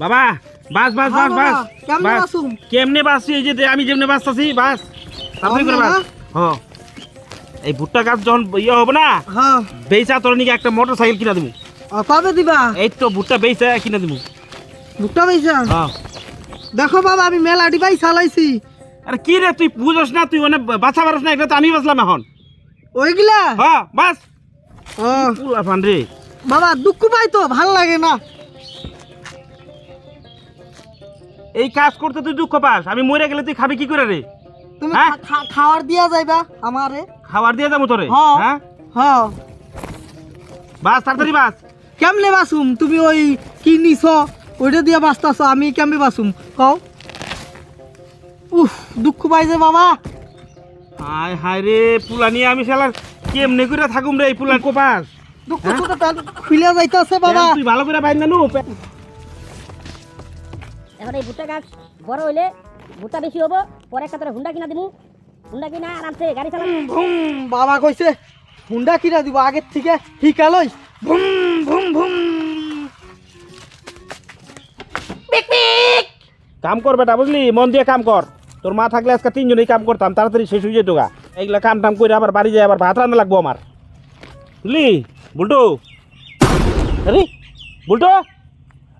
বাবা বাস বাস হ্যাঁ বাস বাস। বাস। কেমনে বাসছি এই যে আমি যেমনে বাসতাছি বাস। তাড়াতাড়ি করে বাস। হ্যাঁ। এই ভুট্টা গাছ যখন ইয়ে হবে না হ্যাঁ। বেচা তোর নাকি একটা মোটর সাইকেল কিনা দেবো কবে দিবা? এই তো ভুট্টা বেচা কিনা দেবো ভুট্টা পাইছা হ্যাঁ। দেখো বাবা আমি মেলাটি পাই চালাইছি। আরে কি রে তুই বুঝস না তুই মানে বাছা পারস না এটা তো আমি বাসলাম এখন। ওইগুলা? হ্যাঁ বাস। ও। পুলা ফান রে। বাবা দুঃখ পাই তো ভালো লাগে না। এই কাজ করতে তুই দুঃখ পাস আমি মরে গেলে তুই খাবি কি করে রে? তুমি হ্যাঁ? খা- খাওয়ার দিয়া যাইবা আমারে। খাবার দিয়ে যাব তোরে হ্যাঁ। হ্যাঁ? হ্যাঁ। বাস তাড়াতাড়ি বাস। কেমনে বাসুম? তুমি ওই কি নিছ? ওইটা দিয়া বাঁচতাছ আমি কেমনে বাসুম? কও। উফ দুঃখ পাই যে বাবা। হায় হায় রে পুলা নিয়ে আমি শালার কেমনে করে থাকুম রে এই পুলা কোপাস দুঃখ হ্যাঁ? তো তার খুলে যাইতাছে বাবা। তুই ভালো করে বাইন জানু এখন এই ভুট্টা গাছ বড় হইলে ভুট্টা বেশি হব পরে একটা তোর হুন্ডা কিনা দিমু। হুন্ডা কিনা আরামসে গাড়ি ভুম বাবা কইছে হুন্ডা কিনা দিব আগের থেকে হিকালই ভুম ভুম ভুম। কাম কর বেটা বুঝলি? মন দিয়ে কাম কর। তোর মা থাকলে আজকে তিনজনেই কাম করতাম তাড়াতাড়ি শেষ হয়ে যেত গা। এইগুলা কাম টাম করে আবার বাড়ি যায় আবার ভাত রান্না লাগবো আমার। বুঝলি? বুলটু? আরে বুলটু?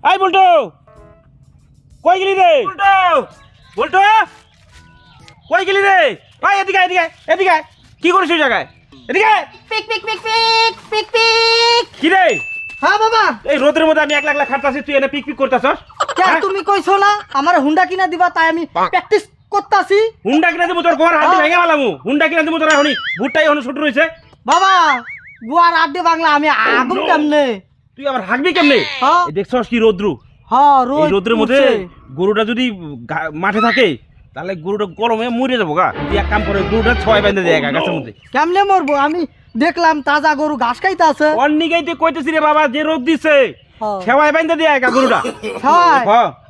আই বুলটু! কই গেলি রে? বুলটু বুলটু। কই গেলি রে? ভাই এদিকে এদিকে এদিকে কি করিস ওই জায়গায়? এদিকে। পিক পিক পিক পিক পিক পিক। কি রে? হ্যাঁ বাবা। এই রোদের মধ্যে আমি একলা একলা খাটতাছি তুই এনে পিক পিক করতেছস? কে তুমি কইছো না? আমার হুন্ডা কিনা দিবা তাই আমি প্র্যাকটিস করতাছি। হুন্ডা কিনা দিব তোর ঘর হাতে হ্যাঁ। ভেঙে পেলামু হুন্ডা কিনা দিব তোর এখনই। ভুট্টাই এখন ছোট রয়েছে বাবা গুয়ার আড্ডে বাংলা আমি আগুন কেমনে? তুই আবার হাঁকবি কেমনে? হ্যাঁ। এই দেখছস কি রোদ্রু? হ্যাঁ রোদ রোদ্রের মধ্যে গরুটা যদি মাঠে থাকে তাহলে গরুটা গরমে মরে যাব গা। এক কাম করে গরুটা ছয় বেঁধে দেয় গাছের মধ্যে। কেমনে মরবো? আমি দেখলাম তাজা গরু ঘাস খাইতে আছে। অন্নিকাইতে কইতেছি রে বাবা যে রোদ দিছে হ্যাঁ। সেওয়াই বেঁধে দেয় গা গরুটা।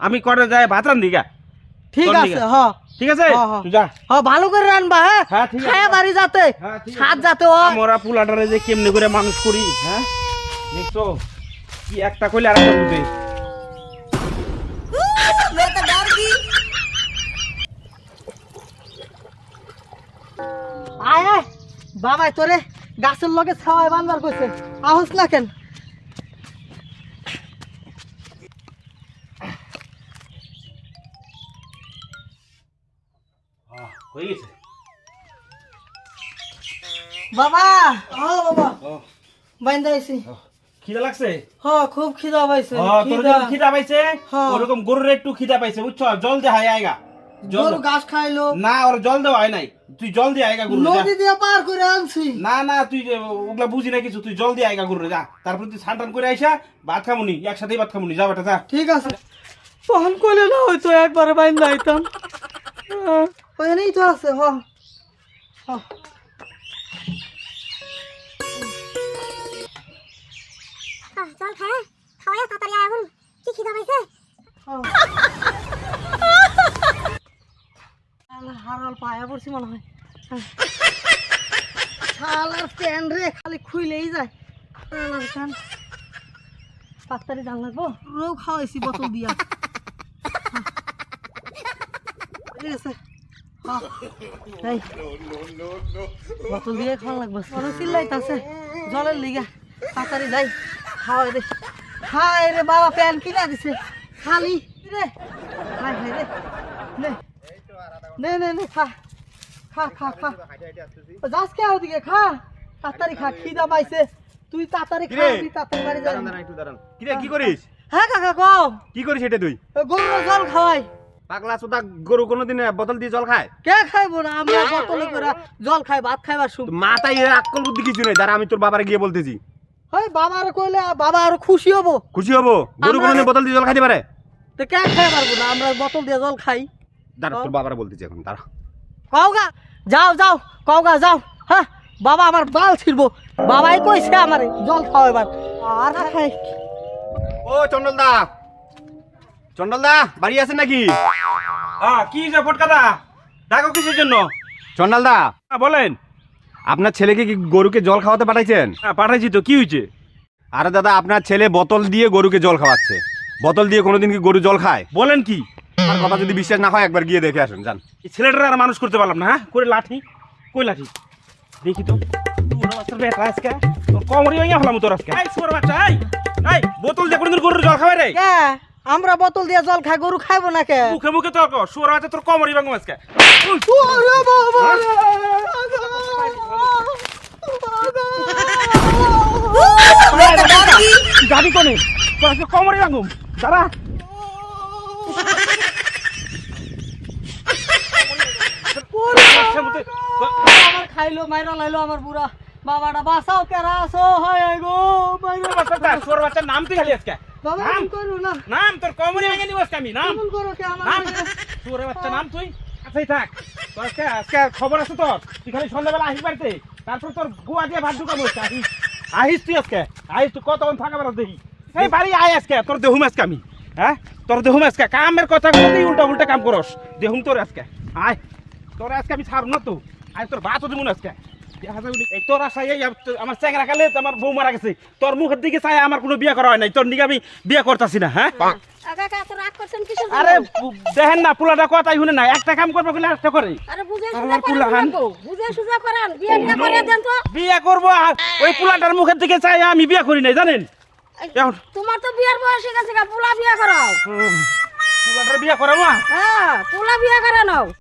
আমি করে যায় ভাত রান্ধি গা ঠিক আছে? হ্যাঁ। ঠিক আছে? হ্যাঁ, হ্যাঁ। তুই যা। হ্যাঁ ভালো করে রানবা হ্যাঁ? হ্যাঁ, খায়া বাড়ি যাতে হ্যাঁ, আছে। সাত যাতে ও আমরা পুলাটারে যে কেমনে করে মানুষ করি হ্যাঁ? দেখছ? কি একটা কইলে আর বুঝে আয় আয়। বাবাই তোরে গাছের লগে ছাওয়ায় বানবার কইছে। আহস না কেন? হয়ে গেছে। বাবা! ও বাবা! ও। বাইন্দা আইছি। খিদা লাগছে? হ খুব খিদা পাইছে। খিদা। পাইছে? হ্যাঁ। ওরকম গরুর একটু খিদা পাইছে বুঝছ? জল দে হাই আয়গা। গরু ঘাস খাইলো। না ওর জল দেওয়া হয় নাই। তুই জল দিয়ে আয়গা গরু নদী দিয়ে পার করে আনছি। না না তুই যে ওগুলা বুঝি না কিছু তুই জল দিয়ে আয়গা গরু যা। তারপর তুই স্নান করে আইসা ভাত খামুনি একসাথেই ভাত খামুনি যা বেটা যা। ঠিক আছে। তখন কইলে না হয়তো একবারে বাইন্দা আইতাম। ওখানেই তো আছে হ। হ। চল খায়। খাওয়া তাড়াতাড়ি আয় এখন কি খিদা পাইছে? শালা পায়া পড়ছি মনে হয়। শালার প্যান রে, খালি খুইলেই যায়। তাড়াতাড়ি জান লাগবো রোগ খাওয়াইছি বোতল দিয়া। ঠিক আছে বোতল দিয়ে খাওয়া লাগবে। অনেক চিল্লাইতাছে। জলের লিগা। তাড়াতাড়ি যাই। খাওয়াই রে হায় রে বাবা প্যান কিনা দিছে। খালি, রে। হায় হায় রে। নে নে নে খা। খা খা খা। যাস কে ওদিকে খা। তাড়াতাড়ি খা খিদা পাইছে। তুই তাড়াতাড়ি খা তুই তাড়াতাড়ি বাড়ি যা কিরে কি করিস? হ্যাঁ কাকা কও কি করিস এটা তুই? গরু জল খাওয়াই। পাগলা সুদা গরু কোনোদিন বোতল দিয়ে জল খায়? কে খাইবো না? আমরা বোতলে করে জল খাই ভাত খাইবার তো মাথায় এর আক্কল বুদ্ধি কিছু নেই। দাঁড়া আমি তোর বাবারে গিয়ে বলতেছি। হয় বাবার কইলে বাবা আরও খুশি হব। খুশি হব? গরু কোনোদিন বোতল দিয়ে জল খাইতে পারে? তো কে খাই পারব না? আমরা বোতল দিয়ে জল খাই। দাঁড়া তোর বাবারে বলতেছি এখন দাঁড়া। কওগা যাও যাও কওগা যাও হ্যাঁ বাবা আমার বাল ছিড়বো বাবাই কইছে আমারে জল খাওয়াইবার আর খাই ও চন্ডল দা চন্ডল দা বাড়ি আছেন নাকি? হ্যাঁ কি যে ফটকাদা ডাকো কিসের জন্য? চন্ডাল দা হ্যাঁ, বলেন। আপনার ছেলেকে কি গরুকে জল খাওয়াতে পাঠাইছেন? হ্যাঁ পাঠাইছি তো কি হয়েছে আরে দাদা আপনার ছেলে বোতল দিয়ে গরুকে জল খাওয়াচ্ছে। বোতল দিয়ে কোনোদিন কি গরু জল খায়? বলেন কি? আমার কথা যদি বিশ্বাস না হয় একবার গিয়ে দেখে আসুন যান। এই ছেলেটার আর মানুষ করতে পারলাম না হ্যাঁ? করে লাঠি? কই লাঠি? দেখি তো। কমরি তোর আজকে। এই বাচ্চা এই এই বোতল দিয়ে কোনদিন গরুর জল খাবে রে? আমরা বোতল দিয়ে জল খাই গরু খাইবো না কে? মুখে মুখে তর্ক বাচ্চা তোর কমরি ভাঙবো আজকে। ওরে বাবা! গাড়ি কোনে? তোর আজকে কমরি ভাঙুম। দাঁড়া। আমার খাইলো মাইরা লাইলো আমার বুড়া। বাবাটা বাঁচাও কেরা আসো হয় আই গো মাইরা বাচ্চাটা, সুয়ার বাচ্চার নাম তুই খালি আজকে। বাবা নাম। করো না। নাম তোর কমরি ভেঙে নিব আজকে আমি নাম। এমন করো কে আমার নাম। সুয়ারের বাচ্চা নাম তুই। আচ্ছাই থাক। তোর আজকে আজকে খবর আছে তোর? তুই খালি সন্ধ্যাবেলা আহিস বাড়িতে। তারপর তোর গুয়া দিয়ে ভাত ঢুকাবো আহিস। আহিস তুই আজকে। আহিস তুই কতক্ষণ থাকা বেড়া দেখি। এই বাড়ি আয় আজকে তোর দেহুম আজকে আমি। হ্যাঁ? তোর দেহুম আজকে। কামের কথা বলতেই উল্টা উল্টা কাম করস। দেহুম তোর আজকে। আয়। তোর আজকে আমি ছাড়ব না তো। আয় তোর ভাতও দেবো না আজকে। এই তোর আশায় এই আম- আমার চ্যাংরা কালে আমার বউ মারা গেছে। তোর মুখের দিকে চাই আমার কোনো বিয়ে করা হয় নাই। তোর দিকে আমি বিয়ে করতেছি না হ্যাঁ? আরে দেখেন না পুলাটা কথাই শুনে না একটা কাম করবে বলে একটা করে। বিয়ে করব ওই পুলাটার মুখের দিকে চাই আমি বিয়ে করি নাই জানেন? তোমার তো বিয়ের বয়স হয়ে গেছে গা, পুলা বিয়ে করাও। পুলাটার বিয়ে করাবো? হ্যাঁ পুলা বিয়ে করে নাও